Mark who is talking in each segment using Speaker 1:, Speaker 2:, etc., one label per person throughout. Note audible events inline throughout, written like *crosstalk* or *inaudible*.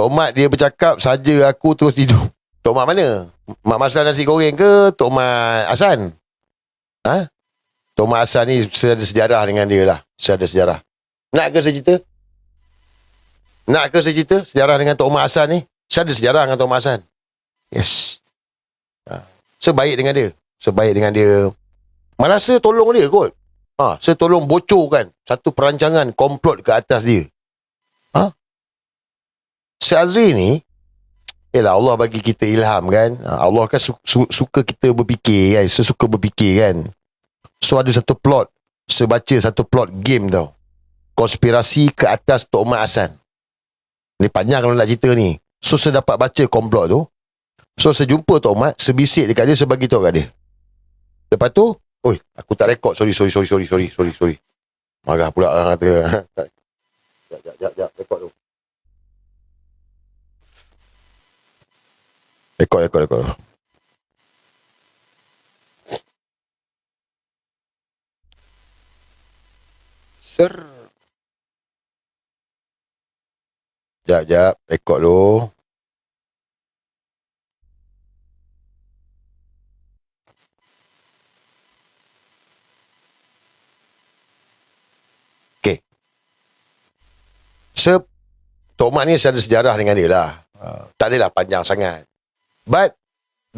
Speaker 1: Tok Mat dia bercakap saja aku terus tidur. Tok Mat mana? Mak Maslan nasi goreng ke Tok Mat Hasan? Ha? Tok Mat Hasan ni ada sejarah dengan dia lah. Ada sejarah. Nak ke saya cerita? Nak ke saya cerita sejarah dengan Tok Mat Hasan ni? Saya ada sejarah dengan Tok Mat Hasan. Yes. Ha. Sebaik dengan dia. Sebaik dengan dia. Malah saya tolong dia kot. Ha, saya tolong bocorkan satu perancangan komplot ke atas dia. Ha? Si Azri ni, Yalah Allah bagi kita ilham kan. Ha, Allah kan su- su- suka kita berfikir kan. Sesuka berfikir kan. So ada satu plot. Saya baca satu plot game tau. Konspirasi ke atas Tok Mat Hassan. Ni panjang kalau nak cerita ni. So saya dapat baca komplot tu. So saya jumpa Tok Mat. Sebisik dekat dia. Saya tahu kat dia. Lepas tu. Oi, aku tak rekod. Sorry, sorry, sorry, sorry, sorry, sorry. Marah pula orang kata. Jap, jap, jap, jap. Rekod tu. Rekod, rekod, rekod. Ser. Jap, jap. Rekod dulu. Okay. Se Tok Mat ni saya ada sejarah dengan dia lah. Uh, tak adalah panjang sangat. But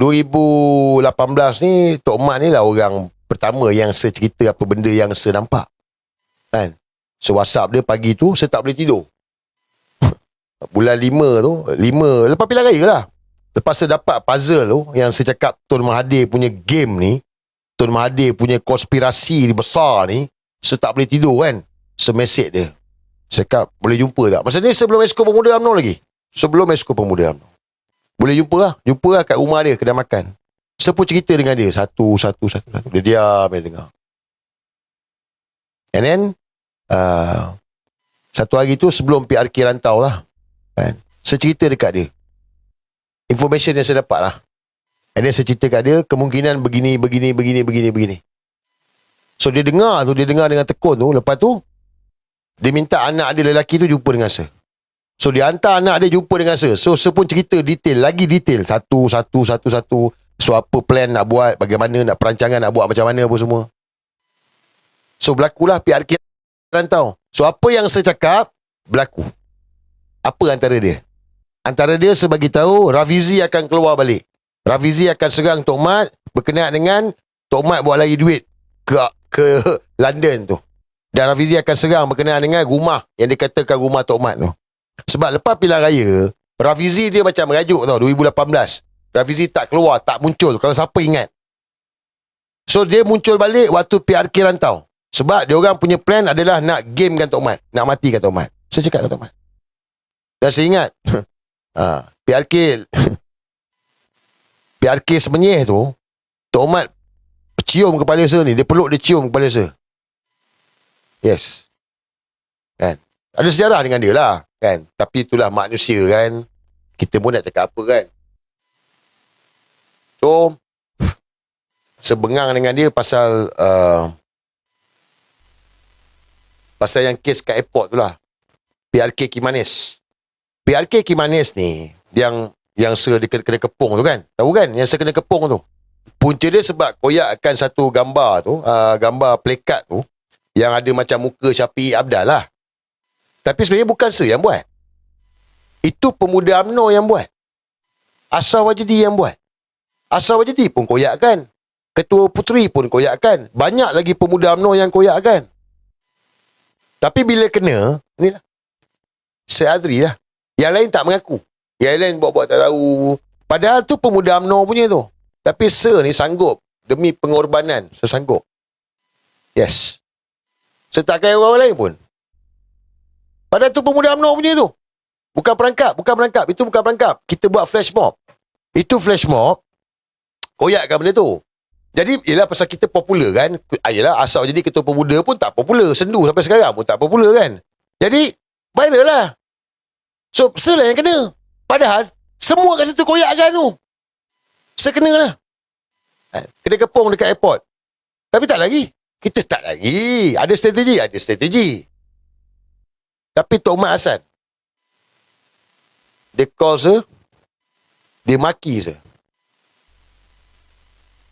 Speaker 1: 2018 ni Tok Mat ni lah orang pertama yang cerita apa benda yang saya nampak. Kan? So WhatsApp dia pagi tu saya tak boleh tidur. *laughs* Bulan 5 tu, 5 lepas pilihan raya lah. Lepas saya dapat puzzle tu yang saya cakap Tun Mahathir punya game ni, Tun Mahathir punya konspirasi ni besar ni, saya tak boleh tidur kan. Saya message dia. Saya cakap, boleh jumpa tak? Masa ni sebelum Esko Pemuda UMNO lagi. Sebelum Esko Pemuda UMNO. Boleh jumpa lah. Jumpa lah kat rumah dia, kedai makan. Pun cerita dengan dia. Satu, satu, satu. satu. Dia diam, dia dengar. And then, uh, satu hari tu sebelum PRK rantau lah. Kan? Saya cerita dekat dia. Information yang saya dapat lah. And then saya cerita kat dia, kemungkinan begini, begini, begini, begini, begini. So dia dengar tu, dia dengar dengan tekun tu. Lepas tu, dia minta anak dia lelaki tu jumpa dengan saya. So dia hantar anak dia jumpa dengan saya. So saya pun cerita detail, lagi detail. Satu, satu, satu, satu. So apa plan nak buat, bagaimana nak perancangan nak buat macam mana apa semua. So berlakulah PRK rantau. So apa yang saya cakap, berlaku. Apa antara dia? Antara dia sebagi tahu Rafizi akan keluar balik. Rafizi akan serang Tok Mat berkenaan dengan Tok Mat buat lagi duit ke ke *laughs* London tu. Dan Rafizi akan serang berkenaan dengan rumah yang dikatakan rumah Tok Mat tu. Sebab lepas pilihan raya, Rafizi dia macam merajuk tau 2018. Rafizi tak keluar, tak muncul. Kalau siapa ingat. So dia muncul balik waktu PRK rantau. Sebab dia orang punya plan adalah nak game kan Tok Mat. Nak matikan Tok Mat. Saya cakap dengan Tok Mat. Dan saya ingat, *laughs* ha, PRK *laughs* PRK semenyih tu, Tok Mat cium kepala saya ni. Dia peluk, dia cium kepala saya. Yes. Kan? Ada sejarah dengan dia lah. Kan? Tapi itulah manusia kan. Kita pun nak cakap apa kan. So, sebengang dengan dia pasal uh, pasal yang kes kat airport tu lah. PRK Kimanis. PRK Kimanis ni yang yang saya di kena kepung tu kan. Tahu kan yang saya kena kepung tu. Punca dia sebab koyakkan satu gambar tu, uh, gambar plekat tu yang ada macam muka Syafiq Abdal lah. Tapi sebenarnya bukan saya yang buat. Itu pemuda UMNO yang buat. Asal Wajidi yang buat. Asal Wajidi pun koyakkan. Ketua Puteri pun koyakkan. Banyak lagi pemuda UMNO yang koyakkan. Tapi bila kena, ni lah. Saya Adri lah. Yang lain tak mengaku. Yang lain buat-buat tak tahu. Padahal tu pemuda UMNO punya tu. Tapi Sir ni sanggup. Demi pengorbanan, saya sanggup. Yes. Saya tak kaya orang lain pun. Padahal tu pemuda UMNO punya tu. Bukan perangkap, bukan perangkap. Itu bukan perangkap. Kita buat flash mob. Itu flash mob, koyakkan benda tu. Jadi, ialah pasal kita popular kan. Ialah asal jadi ketua pemuda pun tak popular. Sendu sampai sekarang pun tak popular kan. Jadi, viral lah. So, lah yang kena. Padahal, semua kat situ koyakkan tu. Saya kena lah. Kena kepung dekat airport. Tapi tak lagi. Kita tak lagi. Ada strategi? Ada strategi. Tapi Tok Mat Hassan, dia call saya, dia maki saya.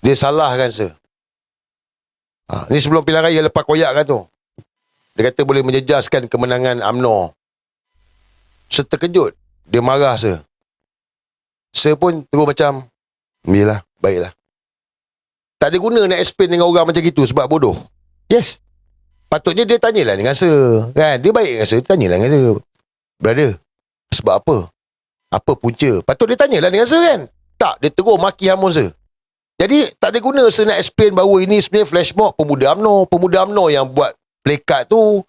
Speaker 1: Dia salahkan saya. Ha, ni sebelum pilihan raya lepas koyak kan tu. Dia kata boleh menjejaskan kemenangan UMNO. Saya terkejut. Dia marah saya. Saya pun terus macam, Yalah, baiklah. Tak ada guna nak explain dengan orang macam gitu sebab bodoh. Yes. Patutnya dia tanyalah dengan saya. Kan? Dia baik dengan dia tanyalah dengan saya. Brother, sebab apa? Apa punca? Patut dia tanyalah dengan saya kan? Tak, dia terus maki hamun saya. Jadi tak ada guna saya nak explain bahawa ini sebenarnya flash mob pemuda UMNO. Pemuda UMNO yang buat plakat tu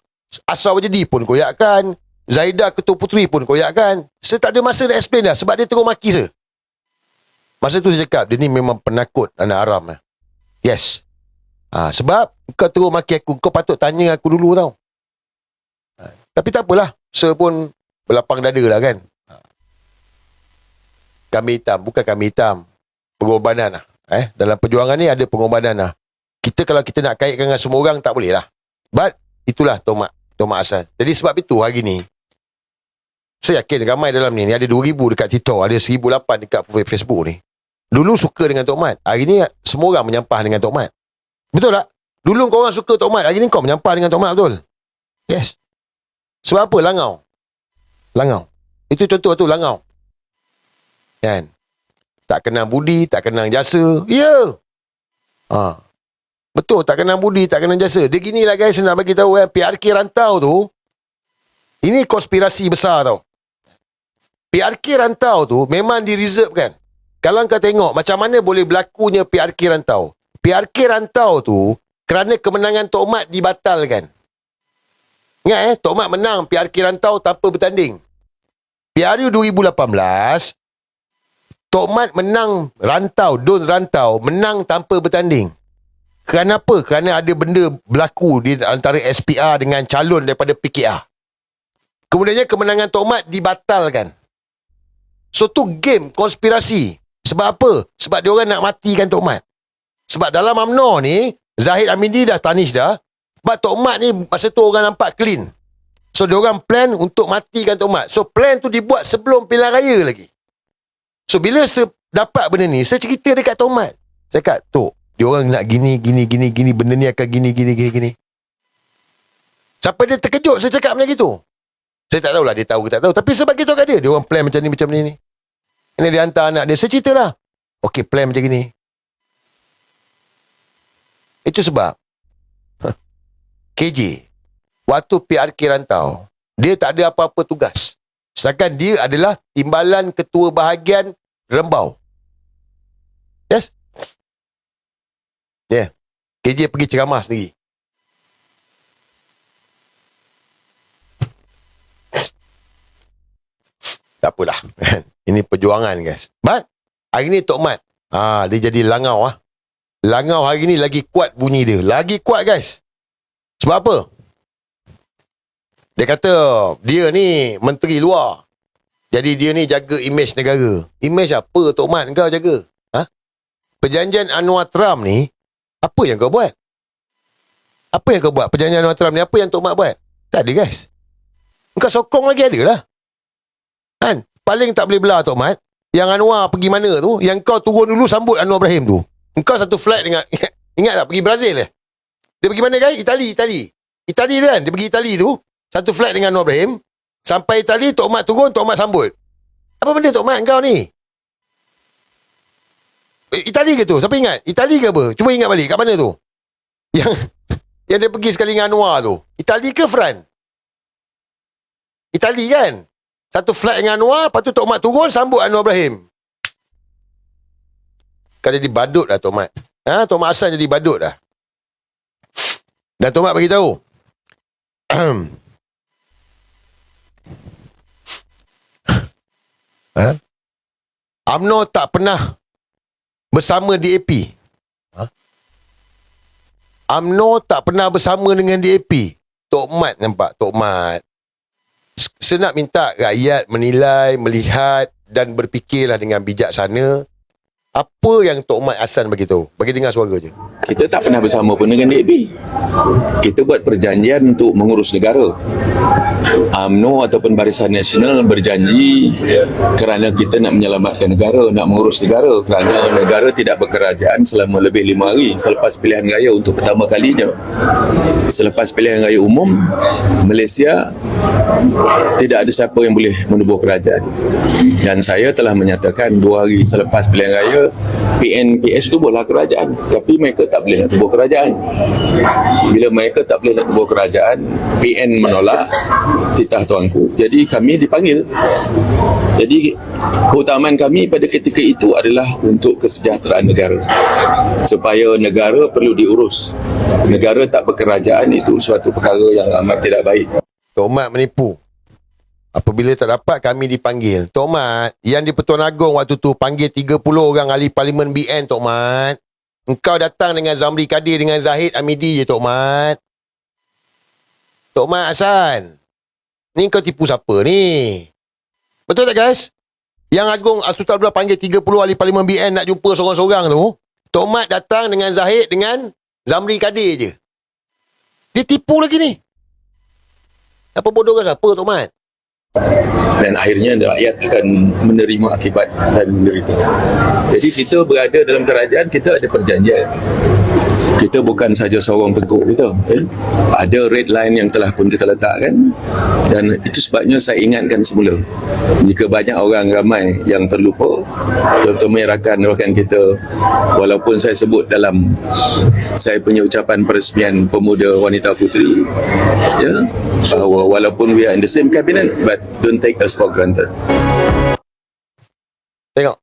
Speaker 1: asal jadi pun koyakkan. Zaidah Ketua Puteri pun koyakkan. Saya tak ada masa nak explain dah sebab dia terus maki saya. Masa tu saya cakap, dia ni memang penakut anak haram. Eh. Yes. Ha, sebab kau terus maki aku, kau patut tanya aku dulu tau. Ha, tapi tak apalah. Saya pun berlapang dada lah kan. Ha. Kami hitam, bukan kami hitam. Pengorbanan lah. Eh, dalam perjuangan ni ada pengorbanan lah. Kita kalau kita nak kaitkan dengan semua orang, tak boleh lah. But, itulah tomat. Tomat asal. Jadi sebab itu hari ni, saya yakin ramai dalam ni, ni ada 2,000 dekat TikTok, ada 1,008 dekat Facebook ni. Dulu suka dengan Tok Mat. Hari ni semua orang menyampah dengan Tok Mat. Betul tak? Dulu kau orang suka Tok Mat. Hari ni kau menyampah dengan Tok Mat betul? Yes. Sebab apa? Langau. Langau. Itu contoh tu langau. Kan? Tak kenal budi, tak kenal jasa. Ya. Yeah. Ha. Betul, tak kenal budi, tak kenal jasa. Dia gini lah guys, nak bagi tahu eh, PRK rantau tu, ini konspirasi besar tau. PRK rantau tu memang di reserve kan. Kalau kau tengok macam mana boleh berlakunya PRK rantau. PRK rantau tu kerana kemenangan Tok Mat dibatalkan. Ingat eh, Tok Mat menang PRK rantau tanpa bertanding. PRU 2018, Tok Mat menang rantau, don rantau, menang tanpa bertanding. Kenapa? Kerana ada benda berlaku di antara SPR dengan calon daripada PKR. Kemudiannya kemenangan Tok Mat dibatalkan. So tu game konspirasi. Sebab apa? Sebab dia orang nak matikan Tok Mat. Sebab dalam UMNO ni, Zahid Amindi dah tanish dah. Sebab Tok Mat ni masa tu orang nampak clean. So dia orang plan untuk matikan Tok Mat. So plan tu dibuat sebelum pilihan raya lagi. So bila saya dapat benda ni, saya cerita dekat Tomat. Saya kata, Tok, dia orang nak gini, gini, gini, gini, benda ni akan gini, gini, gini, gini. Sampai dia terkejut saya cakap macam gitu. Saya tak tahulah dia tahu ke tak tahu. Tapi sebab kita kat dia, dia orang plan macam ni, macam ni. ni. Ini dia hantar anak dia. Saya cerita lah. Okey, plan macam gini. Itu sebab KJ, waktu PRK rantau, dia tak ada apa-apa tugas. Sedangkan dia adalah timbalan ketua bahagian Rembau. Yes? Ya. Yeah. KJ pergi ceramah sendiri. Tak apalah. *laughs* Ini perjuangan guys. But, hari ni Tok Mat. Ha, dia jadi langau ah. Langau hari ni lagi kuat bunyi dia. Lagi kuat guys. Sebab apa? Dia kata, dia ni menteri luar. Jadi dia ni jaga imej negara. Imej apa Tok Mat kau jaga? Ha? Perjanjian Anwar Trump ni, apa yang kau buat? Apa yang kau buat? Perjanjian Anwar Trump ni, apa yang Tok Mat buat? Tak ada guys. Kau sokong lagi ada lah. Kan? Paling tak boleh belah Tok Mat. Yang Anwar pergi mana tu, yang kau turun dulu sambut Anwar Ibrahim tu. Kau satu flight dengan, *laughs* ingat tak pergi Brazil eh? Dia pergi mana guys? Itali, Itali. Itali tu kan? Dia pergi Itali tu, satu flight dengan Anwar Ibrahim. Sampai tadi Tok Mat turun, Tok Mat sambut. Apa benda Tok Mat kau ni? Eh, Itali ke tu? Siapa ingat? Itali ke apa? Cuba ingat balik. Kat mana tu? *laughs* Yang yang dia pergi sekali dengan Anwar tu. Itali ke Fran? Itali kan? Satu flight dengan Anwar, lepas tu Tok Mat turun, sambut Anwar Ibrahim. Kan jadi badut dah Tok Mat. Ha? Tok Mat asal jadi badut dah. Dan Tok Mat beritahu. *clears throat* Ha? Tak pernah bersama DAP. Ha? UMNO tak pernah bersama dengan DAP. Tok Mat nampak, Tok Mat. Saya nak minta rakyat menilai, melihat dan berfikirlah dengan bijaksana Apa yang Tok Mat Hasan bagi tahu? Bagi dengar suara je.
Speaker 2: Kita tak pernah bersama pun dengan DAP. Kita buat perjanjian untuk mengurus negara. UMNO ataupun Barisan Nasional berjanji kerana kita nak menyelamatkan negara, nak mengurus negara kerana negara tidak berkerajaan selama lebih lima hari selepas pilihan raya untuk pertama kalinya. Selepas pilihan raya umum, Malaysia tidak ada siapa yang boleh menubuh kerajaan. Dan saya telah menyatakan dua hari selepas pilihan raya, PNPS tubuhlah kerajaan. Tapi mereka tak boleh nak tubuh kerajaan. Bila mereka tak boleh nak tubuh kerajaan, PN menolak titah tuanku. Jadi kami dipanggil. Jadi keutamaan kami pada ketika itu adalah untuk kesejahteraan negara. Supaya negara perlu diurus. Negara tak berkerajaan itu suatu perkara yang amat tidak baik.
Speaker 1: Tok Mat menipu. Apabila tak dapat kami dipanggil. Tok Mat, yang di Pertuan Agong waktu tu panggil 30 orang ahli parlimen BN Tok Mat. Engkau datang dengan Zamri Kadir dengan Zahid Amidi je Tok Mat. Tok Mat Hasan. Ni kau tipu siapa ni? Betul tak guys? Yang Agong Sultan Abdullah panggil 30 ahli parlimen BN nak jumpa seorang-seorang tu. Tok Mat datang dengan Zahid dengan Zamri Kadir je. Dia tipu lagi ni. Apa bodoh kan siapa Tok Mat?
Speaker 2: dan akhirnya rakyat akan menerima akibat dan menderita. Jadi kita berada dalam kerajaan, kita ada perjanjian. Kita bukan saja seorang pengikut kita. Eh? Ada red line yang telah pun kita letakkan dan itu sebabnya saya ingatkan semula. Jika banyak orang ramai yang terlupa, terutama rakan-rakan kita walaupun saya sebut dalam saya punya ucapan peresmian pemuda wanita putri ya bahawa walaupun we are in the same cabinet but don't take us for granted.
Speaker 1: Tengok.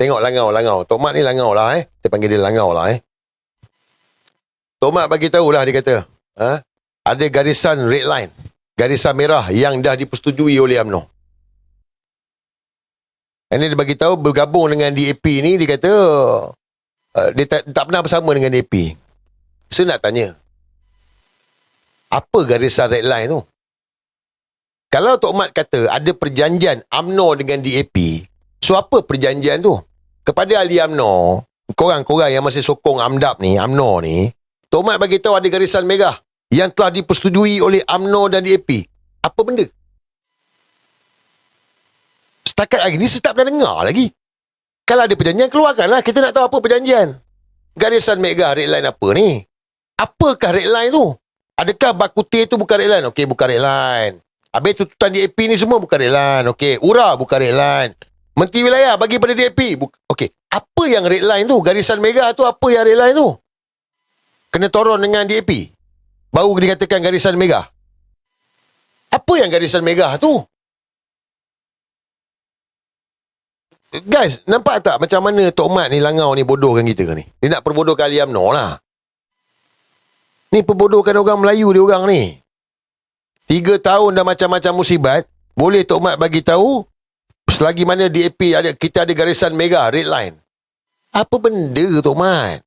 Speaker 1: Tengok langau, langau. Tok Mat ni langau lah eh. Kita panggil dia langau lah eh. Tok Mat bagi tahulah dia kata. Ha? Ada garisan red line. Garisan merah yang dah dipersetujui oleh UMNO. Ini dia bagi tahu bergabung dengan DAP ni dia kata uh, dia tak, tak pernah bersama dengan DAP. Saya nak tanya. Apa garisan red line tu? Kalau Tok Mat kata ada perjanjian UMNO dengan DAP, so apa perjanjian tu? Kepada ahli UMNO, korang-korang yang masih sokong AMDAP ni, UMNO ni, Tok Mat bagi tahu ada garisan merah yang telah dipersetujui oleh UMNO dan DAP. Apa benda? Setakat hari ni saya tak pernah dengar lagi. Kalau ada perjanjian, keluarkanlah. Kita nak tahu apa perjanjian. Garisan merah red line apa ni? Apakah red line tu? Adakah bakutir tu bukan red line? Okey, bukan red line. Habis tuntutan DAP ni semua bukan red line. Okey, URA bukan red line. Menteri Wilayah bagi pada DAP. Buk- Okey, apa yang red line tu? Garisan merah tu apa yang red line tu? Kena toron dengan DAP. Baru dikatakan garisan merah. Apa yang garisan merah tu? Guys, nampak tak macam mana Tok Mat ni langau ni bodohkan kita ni? Dia nak perbodohkan Ali UMNO lah. Ni perbodohkan orang Melayu dia orang ni. Tiga tahun dah macam-macam musibat. Boleh Tok Mat bagi tahu selagi mana DAP ada kita ada garisan merah red line. Apa benda Tok Mat?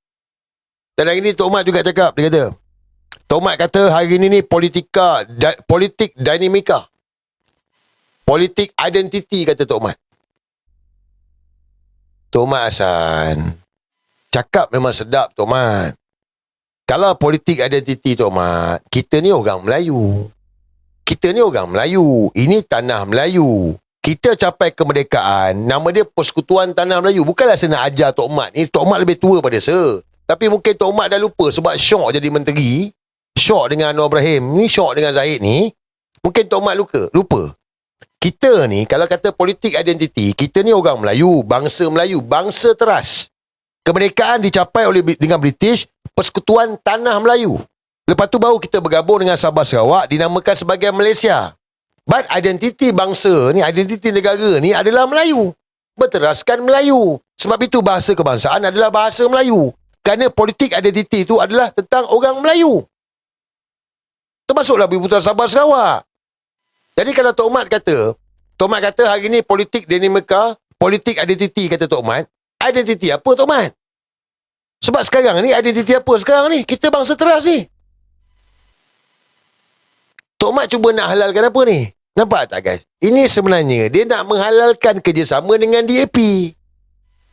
Speaker 1: Dan hari ni Tok Mat juga cakap dia kata. Tok Mat kata hari ni ni politika da, politik dinamika. Politik identiti kata Tok Mat. Tok Mat Hasan. Cakap memang sedap Tok Mat. Kalau politik identiti Tok Mat, kita ni orang Melayu. Kita ni orang Melayu. Ini tanah Melayu. Kita capai kemerdekaan, nama dia Persekutuan Tanah Melayu. Bukanlah saya nak ajar Tok Mat ni. Tok Mat lebih tua pada saya. Tapi mungkin Tok Mat dah lupa sebab syok jadi menteri. Syok dengan Anwar Ibrahim ni, syok dengan Zahid ni. Mungkin Tok Mat lupa. lupa. Kita ni, kalau kata politik identiti, kita ni orang Melayu, bangsa Melayu, bangsa teras. Kemerdekaan dicapai oleh dengan British, Persekutuan Tanah Melayu. Lepas tu baru kita bergabung dengan Sabah Sarawak, dinamakan sebagai Malaysia. But identiti bangsa ni, identiti negara ni adalah Melayu. Berteraskan Melayu. Sebab itu bahasa kebangsaan adalah bahasa Melayu. Kerana politik identiti itu adalah tentang orang Melayu. Termasuklah Bumi Putera Sabah Sarawak. Jadi kalau Tok Mat kata, Tok Mat kata hari ni politik dinamika, politik identiti kata Tok Mat, identiti apa Tok Mat? Sebab sekarang ni identiti apa sekarang ni? Kita bangsa teras ni. Tok Mat cuba nak halalkan apa ni? Nampak tak guys? Ini sebenarnya dia nak menghalalkan kerjasama dengan DAP.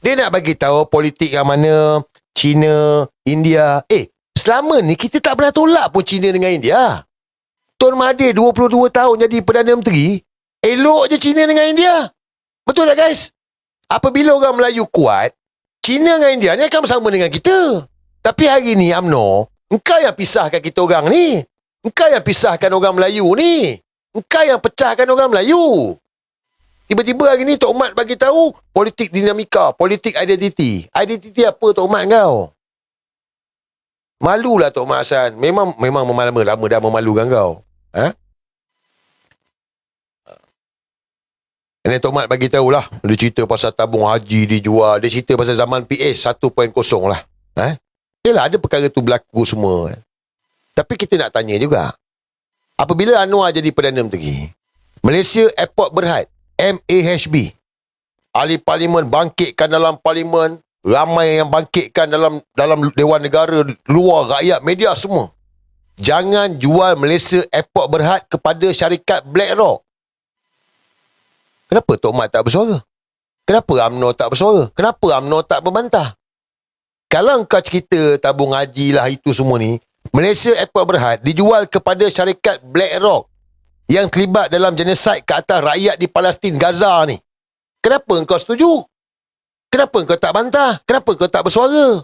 Speaker 1: Dia nak bagi tahu politik yang mana China, India. Eh, selama ni kita tak pernah tolak pun China dengan India. Tun Mahathir 22 tahun jadi Perdana Menteri, elok je China dengan India. Betul tak guys? Apabila orang Melayu kuat, China dengan India ni akan bersama dengan kita. Tapi hari ni UMNO, engkau yang pisahkan kita orang ni. Engkau yang pisahkan orang Melayu ni. Engkau yang pecahkan orang Melayu. Tiba-tiba hari ni Tok Mat bagi tahu politik dinamika, politik identiti. Identiti apa Tok Mat kau? Malulah Tok Mat Hassan. Memang memang lama dah memalukan kau. Ha? Ini Tok Mat bagi tahu lah. Dia cerita pasal tabung haji dijual. Dia cerita pasal zaman PS 1.0 lah. Ha? Yelah ada perkara tu berlaku semua. Tapi kita nak tanya juga. Apabila Anwar jadi Perdana Menteri, Malaysia Airport Berhad, MAHB, ahli parlimen bangkitkan dalam parlimen, ramai yang bangkitkan dalam dalam Dewan Negara, luar rakyat, media semua. Jangan jual Malaysia Airport Berhad kepada syarikat BlackRock. Kenapa Tok Mat tak bersuara? Kenapa UMNO tak bersuara? Kenapa UMNO tak berbantah? Kalau kau cerita tabung haji lah itu semua ni, Malaysia Airport Berhad dijual kepada syarikat BlackRock yang terlibat dalam genosid ke atas rakyat di Palestin, Gaza ni. Kenapa engkau setuju? Kenapa engkau tak bantah? Kenapa engkau tak bersuara?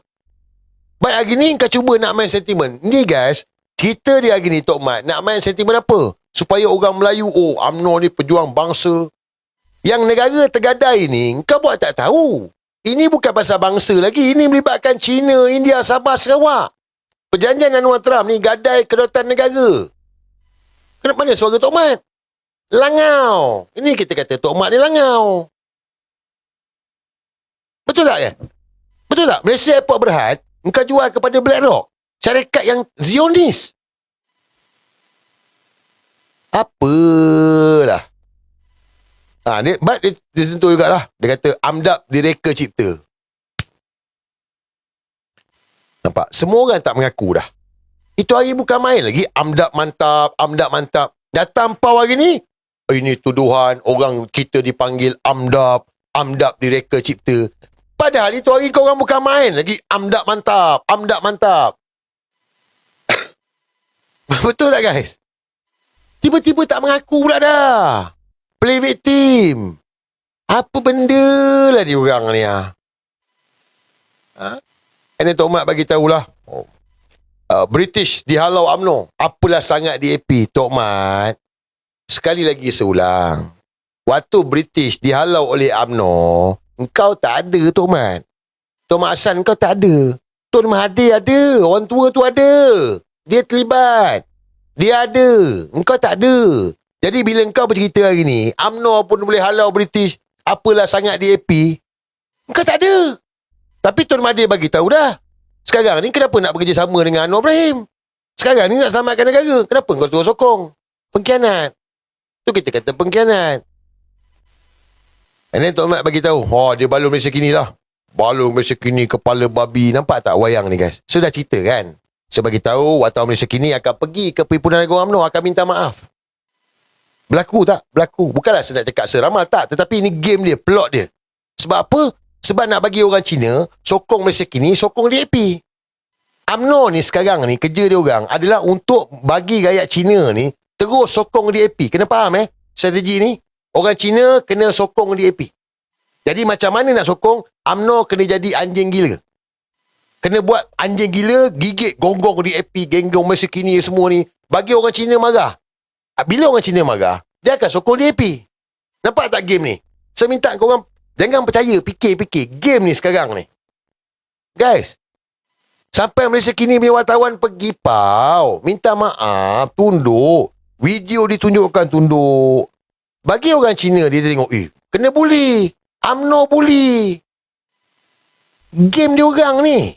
Speaker 1: Baik hari ni kau cuba nak main sentimen. Ni guys, cerita dia hari ni Tok Mat nak main sentimen apa? Supaya orang Melayu, oh UMNO ni pejuang bangsa. Yang negara tergadai ni, kau buat tak tahu. Ini bukan pasal bangsa lagi. Ini melibatkan China, India, Sabah, Sarawak. Perjanjian Anwar Trump ni gadai kedaulatan negara. Kenapa mana suara Tok Mat? Langau. Ini kita kata Tok Mat ni langau. Betul tak ya? Betul tak? Malaysia Airport Berhad, engkau jual kepada BlackRock. Syarikat yang Zionis. Apalah. Ha, dia, but dia, dia tentu jugalah. Dia kata, Amdap direka cipta. Nampak? Semua orang tak mengaku dah. Itu hari bukan main lagi. Amdap mantap, amdap mantap. Datang pau hari ni. Ini tuduhan orang kita dipanggil amdap. Amdap direka cipta. Padahal itu hari kau orang bukan main lagi. Amdap mantap, amdap mantap. *coughs* Betul tak guys? Tiba-tiba tak mengaku pula dah. Play victim. Apa benda lah dia orang ni ah. Ha? Ini Tok Mat bagi tahulah. Oh. Uh, British dihalau UMNO. Apalah sangat DAP Tok Mat. Sekali lagi seulang. Waktu British dihalau oleh UMNO, engkau tak ada Tok Mat. Tok Mat Hassan kau tak ada. Tun Mahathir ada. Orang tua tu ada. Dia terlibat. Dia ada. Engkau tak ada. Jadi bila engkau bercerita hari ni, UMNO pun boleh halau British, apalah sangat DAP, engkau tak ada. Tapi Tun Mahathir bagi tahu dah. Sekarang ni kenapa nak bekerjasama dengan Anwar Ibrahim? Sekarang ni nak selamatkan negara. Kenapa engkau terus sokong? Pengkhianat. Tu kita kata pengkhianat. And then Tok Mat bagi tahu, oh dia balon Malaysia kini lah. Balon Malaysia kini kepala babi. Nampak tak wayang ni guys? Sudah cerita kan? Saya bagi tahu wartawan Malaysia kini akan pergi ke Perhimpunan Negara UMNO akan minta maaf. Berlaku tak? Berlaku. Bukanlah saya nak cakap seramal tak. Tetapi ini game dia, plot dia. Sebab apa? Sebab nak bagi orang Cina sokong Malaysia kini, sokong DAP. UMNO ni sekarang ni, kerja dia orang adalah untuk bagi rakyat Cina ni terus sokong DAP. Kena faham eh? Strategi ni. Orang Cina kena sokong DAP. Jadi macam mana nak sokong? UMNO kena jadi anjing gila. Kena buat anjing gila, gigit gonggong DAP, genggong Malaysia kini semua ni. Bagi orang Cina marah. Bila orang Cina marah, dia akan sokong DAP. Nampak tak game ni? Saya minta korang jangan percaya, fikir-fikir. Game ni sekarang ni. Guys, sampai Malaysia kini punya wartawan pergi pau. Minta maaf, tunduk. Video ditunjukkan tunduk. Bagi orang Cina, dia tengok, eh, kena bully. UMNO bully. Game dia orang ni.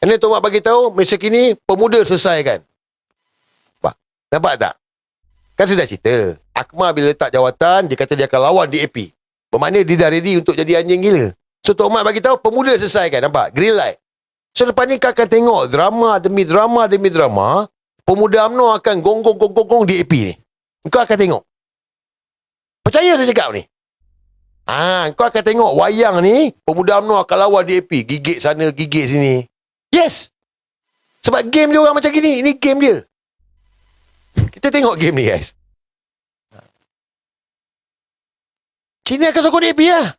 Speaker 1: Ini Tok Mak bagi tahu, Malaysia kini pemuda selesaikan. Nampak tak? Kan sudah cerita. Akmal bila letak jawatan, dia kata dia akan lawan DAP. Bermakna dia dah ready untuk jadi anjing gila. So Tok Mat bagi tahu pemuda selesai kan? Nampak? Green light. So lepas ni kau akan tengok drama demi drama demi drama. Pemuda UMNO akan gonggong-gonggong DAP ni. Kau akan tengok. Percaya saya cakap ni. Ah, kau akan tengok wayang ni, pemuda UMNO akan lawan DAP. Gigit sana, gigit sini. Yes. Sebab game dia orang macam gini. Ini game dia. Kita tengok game ni guys. Cina akan sokong DAP lah.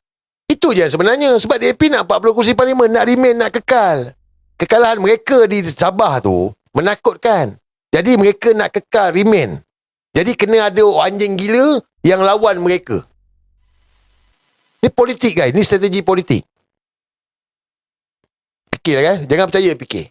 Speaker 1: Itu je sebenarnya. Sebab DAP nak 40 kursi parlimen. Nak remain, nak kekal. Kekalahan mereka di Sabah tu menakutkan. Jadi mereka nak kekal, remain. Jadi kena ada anjing gila yang lawan mereka. Ini politik guys. Ini strategi politik. Fikirlah kan. Jangan percaya fikir.